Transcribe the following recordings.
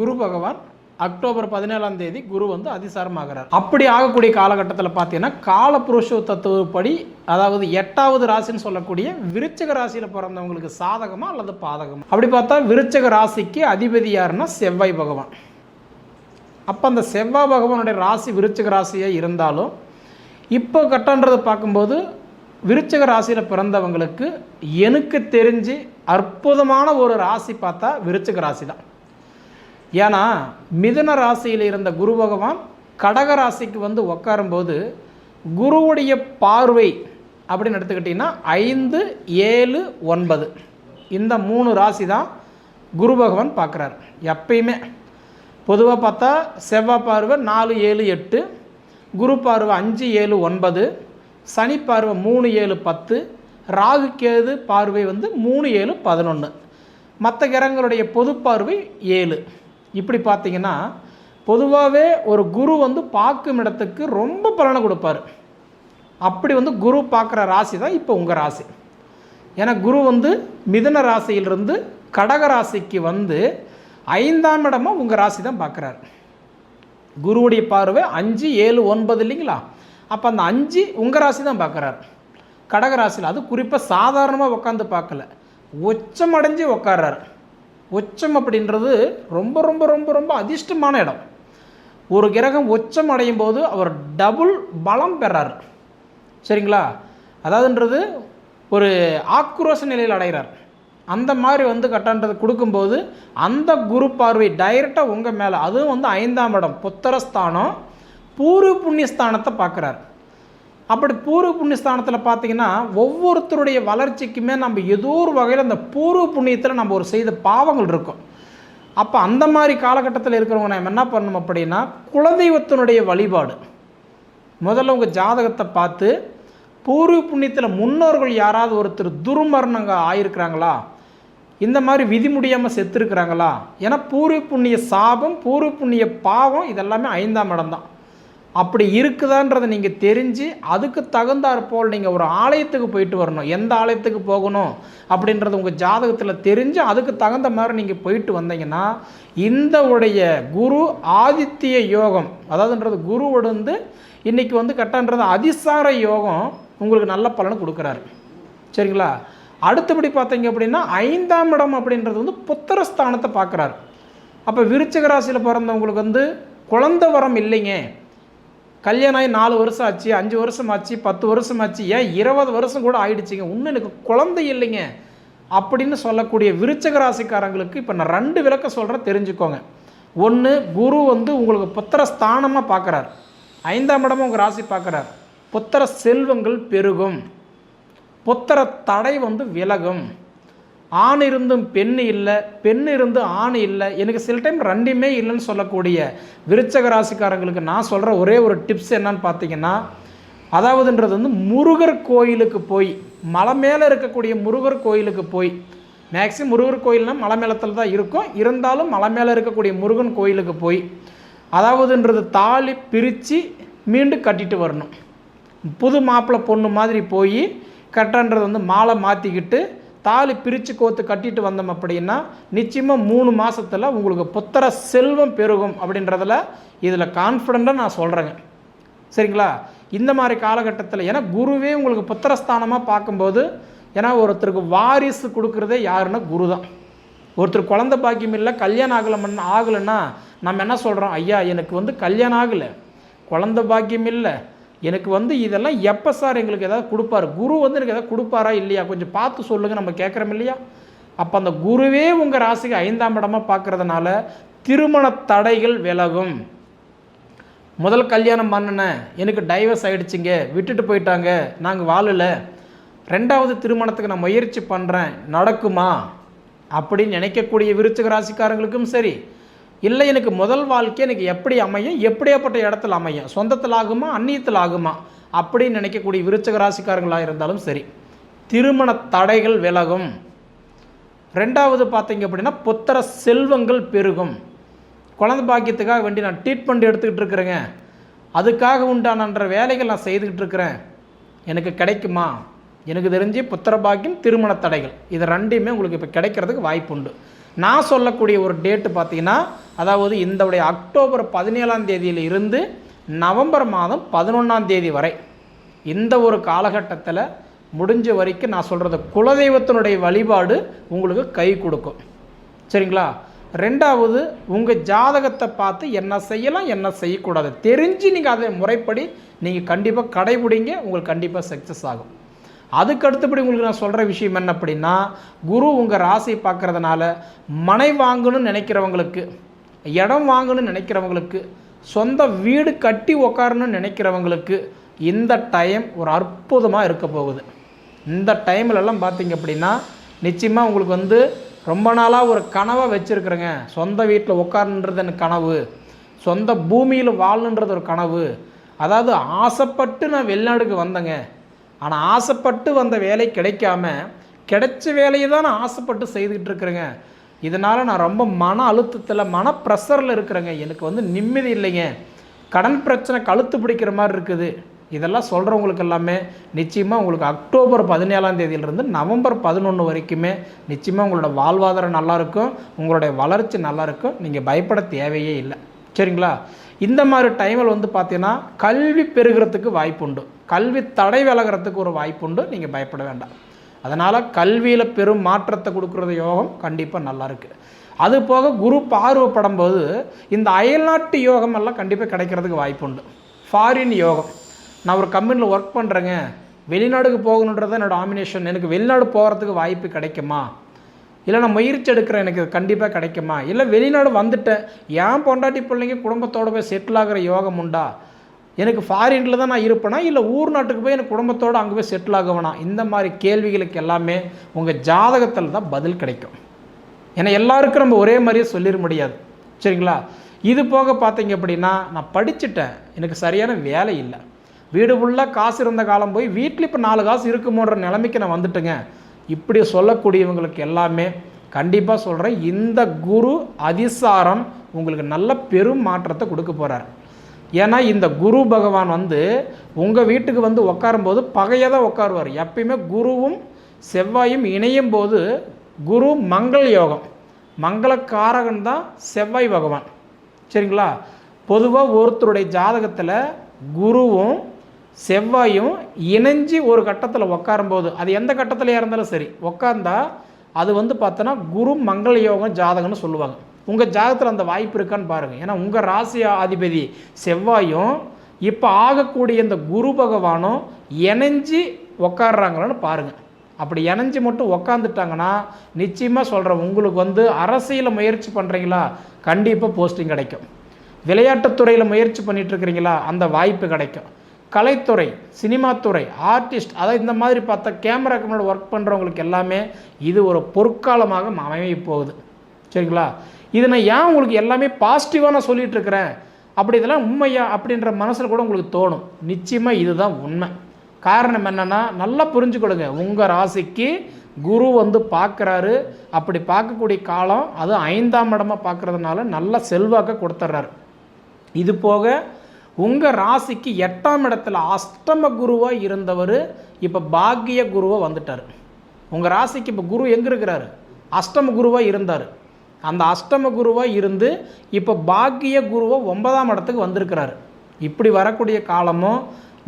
குரு பகவான் அக்டோபர் பதினேழாம் தேதி குரு வந்து அதிசாரமாகிறார். அப்படி ஆகக்கூடிய காலகட்டத்தில் பார்த்தீங்கன்னா காலபுருஷ தத்துவப்படி அதாவது எட்டாவது ராசின்னு சொல்லக்கூடிய விருச்சக ராசியில் பிறந்தவங்களுக்கு சாதகமா அல்லது பாதகமா? அப்படி பார்த்தா விருச்சக ராசிக்கு அதிபதி யாருன்னா செவ்வாய் பகவான். அப்போ அந்த செவ்வாய் பகவானுடைய ராசி விருச்சக ராசியாக இருந்தாலும் இப்போ கட்டன்றதை பார்க்கும்போது விருச்சக ராசியில் பிறந்தவங்களுக்கு எனக்கு தெரிஞ்சு அற்புதமான ஒரு ராசி பார்த்தா விருச்சக ராசி தான் ஏன்னா மிதுன ராசியில் இருந்த குரு பகவான் கடக ராசிக்கு வந்து உட்காரும்போது குருவுடைய பார்வை அப்படின்னு எடுத்துக்கிட்டிங்கன்னா ஐந்து ஏழு ஒன்பது. இந்த மூணு ராசி தான் குரு பகவான் பார்க்குறார் எப்பயுமே. பொதுவாக பார்த்தா செவ்வாய் பார்வை நாலு ஏழு எட்டு. குரு பார்வை அஞ்சு ஏழு ஒன்பது. சனி பார்வை மூணு ஏழு பத்து. ராகு கேது பார்வை வந்து மூணு ஏழு பதினொன்று மற்ற கிரகங்களுடைய பொது பார்வை ஏழு. இப்படி பார்த்தீங்கன்னா பொதுவாகவே ஒரு குரு வந்து பார்க்கும் இடத்துக்கு ரொம்ப பலனை கொடுப்பாரு. அப்படி வந்து குரு பார்க்குற ராசி தான் இப்போ உங்கள் ராசி. ஏன்னா குரு வந்து மிதுன ராசியிலிருந்து கடக ராசிக்கு வந்து ஐந்தாம் இடமாக உங்கள் ராசி தான் பார்க்குறாரு. குருவுடைய பார்வை அஞ்சு ஏழு ஒன்பது இல்லைங்களா? அப்போ அந்த அஞ்சு உங்கள் ராசி தான் பார்க்குறாரு. கடக ராசியில் அது குறிப்பாக சாதாரணமாக உட்காந்து பார்க்கல. உச்சமடைஞ்சு உட்கார்றாரு உச்சம் அப்படின்றது ரொம்ப ரொம்ப ரொம்ப ரொம்ப அதிர்ஷ்டமான இடம். ஒரு கிரகம் உச்சம் அடையும் போது அவர் டபுள் பலம் பெறார். சரிங்களா? அதாவதுன்றது ஒரு ஆக்ரோஷ நிலையில் அடைகிறார். அந்த மாதிரி வந்து கட்டன்றது கொடுக்கும்போது அந்த குரு பார்வை டைரெக்டாக உங்கள் மேலே அதுவும் வந்து ஐந்தாம் இடம் புத்திரஸ்தானம் பூர்வ புண்ணியஸ்தானத்தை பார்க்குறாரு. அப்படி பூர்வ புண்ணியஸ்தானத்தில் பார்த்தீங்கன்னா ஒவ்வொருத்தருடைய வளர்ச்சிக்குமே நம்ம ஏதோ ஒரு வகையில் அந்த பூர்வ புண்ணியத்தில் நம்ம ஒரு செய்த பாவங்கள் இருக்கும். அப்போ அந்த மாதிரி காலகட்டத்தில் இருக்கிறவங்க நம்ம என்ன பண்ணணும் அப்படின்னா குலதெய்வத்தினுடைய வழிபாடு. முதல்ல உங்கள் ஜாதகத்தை பார்த்து பூர்வ புண்ணியத்தில் முன்னோர்கள் யாராவது ஒருத்தர் துர்மரணங்க ஆயிருக்கிறாங்களா? இந்த மாதிரி விதி முடியாமல் செத்துருக்குறாங்களா? ஏன்னா பூர்வ புண்ணிய சாபம் பூர்வ புண்ணிய பாவம் இதெல்லாமே ஐந்தாம் இடம் தான். அப்படி இருக்குதான்றதை நீங்கள் தெரிஞ்சு அதுக்கு தகுந்தாற் போல் நீங்கள் ஒரு ஆலயத்துக்கு போயிட்டு வரணும். எந்த ஆலயத்துக்கு போகணும் அப்படின்றது உங்கள் ஜாதகத்தில் தெரிஞ்சு அதுக்கு தகுந்த மாதிரி நீங்கள் போயிட்டு வந்தீங்கன்னா இந்த உடைய குரு ஆதித்ய யோகம் அதாவதுன்றது குரு வந்து இன்றைக்கி வந்து கட்டன்றது அதிசார யோகம் உங்களுக்கு நல்ல பலனை கொடுக்குறாரு. சரிங்களா? அடுத்தபடி பார்த்தீங்க அப்படின்னா ஐந்தாம் இடம் அப்படின்றது வந்து புத்திரஸ்தானத்தை பார்க்குறாரு. அப்போ விருச்சக ராசியில் பிறந்தவங்களுக்கு வந்து குழந்த வரம் இல்லைங்க. கல்யாணம் ஆகி நாலு வருஷம் ஆச்சு அஞ்சு வருஷம் ஆச்சு பத்து வருஷம் ஆச்சு ஏன் இருபது வருஷம் கூட ஆயிடுச்சுங்க? இன்னும் எனக்கு குழந்தை இல்லைங்க. அப்படின்னு சொல்லக்கூடிய விருச்சக ராசிக்காரங்களுக்கு இப்போ நான் ரெண்டு விளக்க சொல்கிறேன் தெரிஞ்சுக்கோங்க. ஒன்று குரு வந்து உங்களுக்கு புத்திர ஸ்தானமாக பார்க்குறார் ஐந்தாம் இடமும் உங்கள் ராசி பார்க்குறார் புத்திர செல்வங்கள் பெருகும். புத்திர தடை வந்து விலகும். ஆண் இருந்தும் பெண் இல்லை பெண் இருந்து ஆண் இல்லை. எனக்கு சில டைம் ரெண்டுமே இல்லைன்னு சொல்லக்கூடிய விருச்சக ராசிக்காரங்களுக்கு நான் சொல்கிற ஒரே ஒரு டிப்ஸ் என்னன்னு பார்த்தீங்கன்னா அதாவதுன்றது வந்து முருகர் கோயிலுக்கு போய் மலை மேலே இருக்கக்கூடிய முருகர் கோயிலுக்கு போய் மேக்ஸிமம் முருகர் கோயில்னால் மலை மேலத்தில் தான் இருக்கும். இருந்தாலும் மலை மேலே இருக்கக்கூடிய முருகன் கோயிலுக்கு போய் அதாவதுன்றது தாலி பிரித்து மீண்டும் கட்டிட்டு வரணும். புது மாப்பிள்ளை பொண்ணு மாதிரி போய் கட்டன்றது வந்து மாலை மாற்றிக்கிட்டு தாலி பிரித்து கோத்து கட்டிட்டு வந்தோம் அப்படின்னா நிச்சயமாக மூணு மாதத்தில் உங்களுக்கு புத்திர செல்வம் பெருகும் அப்படின்றதில் இதில் கான்ஃபிடண்ட்டாக நான் சொல்கிறேங்க சரிங்களா? இந்த மாதிரி காலகட்டத்தில் ஏன்னா குருவே உங்களுக்கு புத்திரஸ்தானமாக பார்க்கும்போது ஏன்னா ஒருத்தருக்கு வாரிசு கொடுக்குறதே யாருன்னா குரு தான் ஒருத்தர் குழந்த பாக்கியம் இல்லை கல்யாணம் ஆகலை ஆகலைன்னா நம்ம என்ன சொல்கிறோம் ஐயா எனக்கு வந்து கல்யாணம் ஆகலை. குழந்த பாக்கியம் இல்லை எனக்கு வந்து இதெல்லாம் எப்போ சார் எங்களுக்கு ஏதாவது கொடுப்பாரு? குரு வந்து எனக்கு ஏதாவது கொடுப்பாரா இல்லையா? கொஞ்சம் பார்த்து சொல்லுங்கள் நம்ம கேட்குறோம் இல்லையா? அப்போ அந்த குருவே உங்கள் ராசிக்கு ஐந்தாம் இடமாக பார்க்குறதுனால திருமண தடைகள் விலகும். முதல் கல்யாணம் பண்ணினேன் எனக்கு டைவர்ஸ் ஆகிடுச்சிங்க விட்டுட்டு போயிட்டாங்க நாங்கள் வாழலை. ரெண்டாவது திருமணத்துக்கு நான் முயற்சி பண்ணுறேன் நடக்குமா? அப்படின்னு நினைக்கக்கூடிய விருச்சிக ராசிக்காரங்களுக்கும் சரி இல்லை எனக்கு முதல் வாழ்க்கை எனக்கு எப்படி அமையும் எப்படியாப்பட்ட இடத்துல அமையும்? சொந்தத்தில் ஆகுமா அந்நியத்தில் ஆகுமா அப்படின்னு நினைக்கக்கூடிய விருச்சக ராசிக்காரங்களாக இருந்தாலும் சரி. திருமண தடைகள் விலகும். ரெண்டாவது பார்த்தீங்க அப்படின்னா புத்திர செல்வங்கள் பெருகும். குழந்தை பாக்கியத்துக்காக வேண்டி நான் ட்ரீட்மெண்ட் எடுத்துக்கிட்டு இருக்கிறேங்க. அதுக்காக உண்டானன்ற வேலைகள் நான் செய்துக்கிட்டு இருக்கிறேன். எனக்கு கிடைக்குமா? எனக்கு தெரிஞ்சு புத்திர பாக்கியம் திருமண தடைகள். இது ரெண்டையுமே உங்களுக்கு இப்போ கிடைக்கிறதுக்கு வாய்ப்பு உண்டு நான் சொல்லக்கூடிய ஒரு டேட்டு பார்த்தீங்கன்னா அதாவது இந்தவுடைய அக்டோபர் பதினேழாம் தேதியில் இருந்து நவம்பர் மாதம் பதினொன்றாம் தேதி வரை இந்த ஒரு காலகட்டத்தில் முடிஞ்ச வரைக்கும் நான் சொல்கிறது குலதெய்வத்தினுடைய வழிபாடு உங்களுக்கு கை கொடுக்கும். சரிங்களா? ரெண்டாவது உங்கள் ஜாதகத்தை பார்த்து என்ன செய்யலாம் என்ன செய்யக்கூடாது தெரிஞ்சு நீங்கள் அதை முறைப்படி நீங்கள் கண்டிப்பாக கடைபிடிங்க உங்களுக்கு கண்டிப்பாக சக்ஸஸ் ஆகும். அதுக்கு அடுத்தபடி உங்களுக்கு நான் சொல்கிற விஷயம் என்ன அப்படின்னா குரு உங்கள் ராசி பார்க்குறதுனால மனை வாங்கணும்னு நினைக்கிறவங்களுக்கு இடம் வாங்கணும்னு நினைக்கிறவங்களுக்கு சொந்த வீடு கட்டி உக்காரணும்னு நினைக்கிறவங்களுக்கு இந்த டைம் ஒரு அற்புதமாக இருக்க போகுது. இந்த டைம்லலாம் பார்த்தீங்க அப்படின்னா நிச்சயமாக உங்களுக்கு வந்து ரொம்ப நாளாக ஒரு கனவை வச்சுருக்குறேங்க. சொந்த வீட்டில் உட்காருன்றது எனக்கு கனவு. சொந்த பூமியில் வாழணுன்றது ஒரு கனவு. அதாவது ஆசைப்பட்டு நான் வெளிநாடுக்கு வந்தேங்க. ஆனால் ஆசைப்பட்டு வந்த வேலை கிடைக்காம கிடைச்ச வேலையை தான் நான் ஆசைப்பட்டு செய்துக்கிட்டு இருக்கிறேங்க. இதனால் நான் ரொம்ப மன அழுத்தத்தில் மன ப்ரெஷரில் இருக்கிறேங்க. எனக்கு வந்து நிம்மதி இல்லைங்க. கடன் பிரச்சனை கழுத்து பிடிக்கிற மாதிரி இருக்குது. இதெல்லாம் சொல்கிறவங்களுக்கு எல்லாமே நிச்சயமாக உங்களுக்கு அக்டோபர் பதினேழாம் தேதியிலிருந்து நவம்பர் பதினொன்று வரைக்குமே நிச்சயமாக உங்களோட வாழ்வாதாரம் நல்லாயிருக்கும் உங்களுடைய வளர்ச்சி நல்லாயிருக்கும் நீங்கள் பயப்பட தேவையே இல்லை. சரிங்களா? இந்த மாதிரி டைமில் வந்து பார்த்தீங்கன்னா கல்வி பெருகிறதுக்கு வாய்ப்புண்டு. கல்வி தடை விலகிறதுக்கு ஒரு வாய்ப்புண்டு. நீங்கள் பயப்பட வேண்டாம். அதனால் கல்வியில் பெரும் மாற்றத்தை கொடுக்குறது யோகம் கண்டிப்பாக நல்லா இருக்குது அது போக குரு பார்வைப்படும் போது இந்த அயல்நாட்டு யோகம் எல்லாம் கண்டிப்பாக கிடைக்கிறதுக்கு வாய்ப்பு உண்டு. ஃபாரின் யோகம். நான் ஒரு கம்பெனியில் ஒர்க் பண்ணுறேங்க வெளிநாடுக்கு போகணுன்றது என்னோடய ஆமினேஷன் எனக்கு வெளிநாடு போகிறதுக்கு வாய்ப்பு கிடைக்குமா? இல்லை நான் முயற்சி எடுக்கிறேன் எனக்கு கண்டிப்பாக கிடைக்குமா? இல்லை வெளிநாடு வந்துட்டேன். ஏன் பொண்டாட்டி பிள்ளைங்க குடும்பத்தோடு போய் செட்டில் ஆகிற யோகம் உண்டா? எனக்கு ஃபாரினில் தான் நான் இருப்பேனா? இல்லை ஊர் நாட்டுக்கு போய் எனக்கு குடும்பத்தோடு அங்கே போய் செட்டில் ஆகவேனா? இந்த மாதிரி கேள்விகளுக்கு எல்லாமே உங்கள் ஜாதகத்தில் தான் பதில் கிடைக்கும். ஏன்னா எல்லாருக்கும் நம்ம ஒரே மாதிரியே சொல்லிட முடியாது. சரிங்களா? இது போக பார்த்தீங்க அப்படின்னா நான் படிச்சுட்டேன். எனக்கு சரியான வேலை இல்லை. வீடு ஃபுல்லாக காசு இருந்த காலம் போய் வீட்டில் இப்போ நாலு காசு இருக்குமோன்ற நிலைமைக்கு நான் வந்துட்டேங்க. இப்படி சொல்லக்கூடியவங்களுக்கு எல்லாமே கண்டிப்பாக சொல்கிறேன் இந்த குரு அதிசாரம் உங்களுக்கு நல்ல பெரும் மாற்றத்தை கொடுக்க போகிறார் ஏன்னா இந்த குரு பகவான் வந்து உங்கள் வீட்டுக்கு வந்து உட்காரும்போது பகையாக தான் உட்காருவார் எப்பயுமே குருவும் செவ்வாயும் இணையும் போது குரு மங்கள் யோகம். மங்களக்காரகன் தான் செவ்வாய் பகவான். சரிங்களா? பொதுவாக ஒருத்தருடைய ஜாதகத்தில் குருவும் செவ்வாயும் இணைஞ்சு ஒரு கட்டத்தில் உட்காரும்போது அது எந்த கட்டத்தில் இருந்தாலும் சரி உட்காந்தா அது வந்து பார்த்தோன்னா குரு மங்கள யோகம் ஜாதகம்னு சொல்லுவாங்க. உங்கள் ஜாதகத்தில் அந்த வாய்ப்பு இருக்கான்னு பாருங்கள் ஏன்னா உங்கள் ராசி அதிபதி செவ்வாயும் இப்போ ஆகக்கூடிய இந்த குரு பகவானும் இணைஞ்சு உக்காடுறாங்களான்னு பாருங்கள் அப்படி இணைஞ்சு மட்டும் உக்காந்துட்டாங்கன்னா நிச்சயமாக சொல்கிறேன் உங்களுக்கு வந்து அரசியலில் முயற்சி பண்ணுறீங்களா கண்டிப்பாக போஸ்டிங் கிடைக்கும். விளையாட்டுத்துறையில் முயற்சி பண்ணிகிட்ருக்கிறீங்களா அந்த வாய்ப்பு கிடைக்கும். கலைத்துறை சினிமாத்துறை ஆர்டிஸ்ட் அதாவது இந்த மாதிரி பார்த்தா கேமராக்கு முன்னாடி ஒர்க் பண்ணுறவங்களுக்கு எல்லாமே இது ஒரு பொற்காலமாக அமைய போகுது. சரிங்களா? இதை நான் ஏன் உங்களுக்கு எல்லாமே பாசிட்டிவாக நான் சொல்லிகிட்டு இருக்கிறேன் அப்படி இதெல்லாம் உண்மையா? அப்படின்ற மனசில் கூட உங்களுக்கு தோணும். நிச்சயமாக இதுதான் உண்மை. காரணம் என்னென்னா நல்லா புரிஞ்சுக்கொடுங்க உங்கள் ராசிக்கு குரு வந்து பார்க்குறாரு. அப்படி பார்க்கக்கூடிய காலம் அது ஐந்தாம் இடமாக பார்க்குறதுனால நல்ல செல்வாக்க கொடுத்துட்றாரு இது போக உங்கள் ராசிக்கு எட்டாம் இடத்துல அஷ்டம குருவாக இருந்தவர் இப்போ பாக்கிய குருவாக வந்துட்டார். உங்கள் ராசிக்கு இப்போ குரு எங்கே இருக்கிறாரு? அஷ்டம குருவாக இருந்தார். அந்த அஷ்டம குருவாக இருந்து இப்போ பாக்கிய குருவை ஒன்பதாம் இடத்துக்கு வந்திருக்கிறாரு. இப்படி வரக்கூடிய காலமும்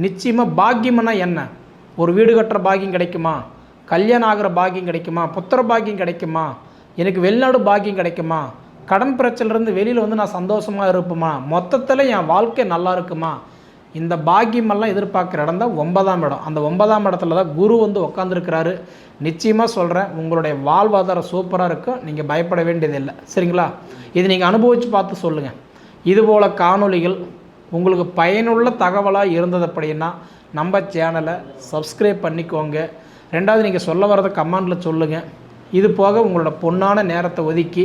நிச்சயமாக பாக்கியம்னா என்ன? ஒரு வீடு கட்டுற பாக்கியம் கிடைக்குமா? கல்யாணம் ஆகிற பாக்கியம் கிடைக்குமா? புத்திர பாக்கியம் கிடைக்குமா? எனக்கு வெளிநாடு பாக்கியம் கிடைக்குமா? கடன் பிரச்சனைலேருந்து வெளியில் வந்து நான் சந்தோஷமாக இருப்போமா? மொத்தத்தில் என் வாழ்க்கை நல்லா இருக்குமா? இந்த பாக்கியமெல்லாம் எதிர்பார்க்குற இடம் தான் ஒன்பதாம் இடம். அந்த ஒன்பதாம் இடத்துல தான் குரு வந்து உட்காந்துருக்கிறாரு நிச்சயமாக சொல்கிறேன் உங்களுடைய வாழ்வாதாரம் சூப்பராக இருக்கும் நீங்கள் பயப்பட வேண்டியதில்லை. சரிங்களா? இது நீங்கள் அனுபவித்து பார்த்து சொல்லுங்கள் இதுபோல் காணொலிகள் உங்களுக்கு பயனுள்ள தகவலாக இருந்தது அப்படின்னா நம்ம சேனலை சப்ஸ்கிரைப் பண்ணிக்கோங்க. ரெண்டாவது நீங்கள் சொல்ல வரதை கமெண்டில் சொல்லுங்கள் இது போக உங்களோட பொன்னான நேரத்தை ஒதுக்கி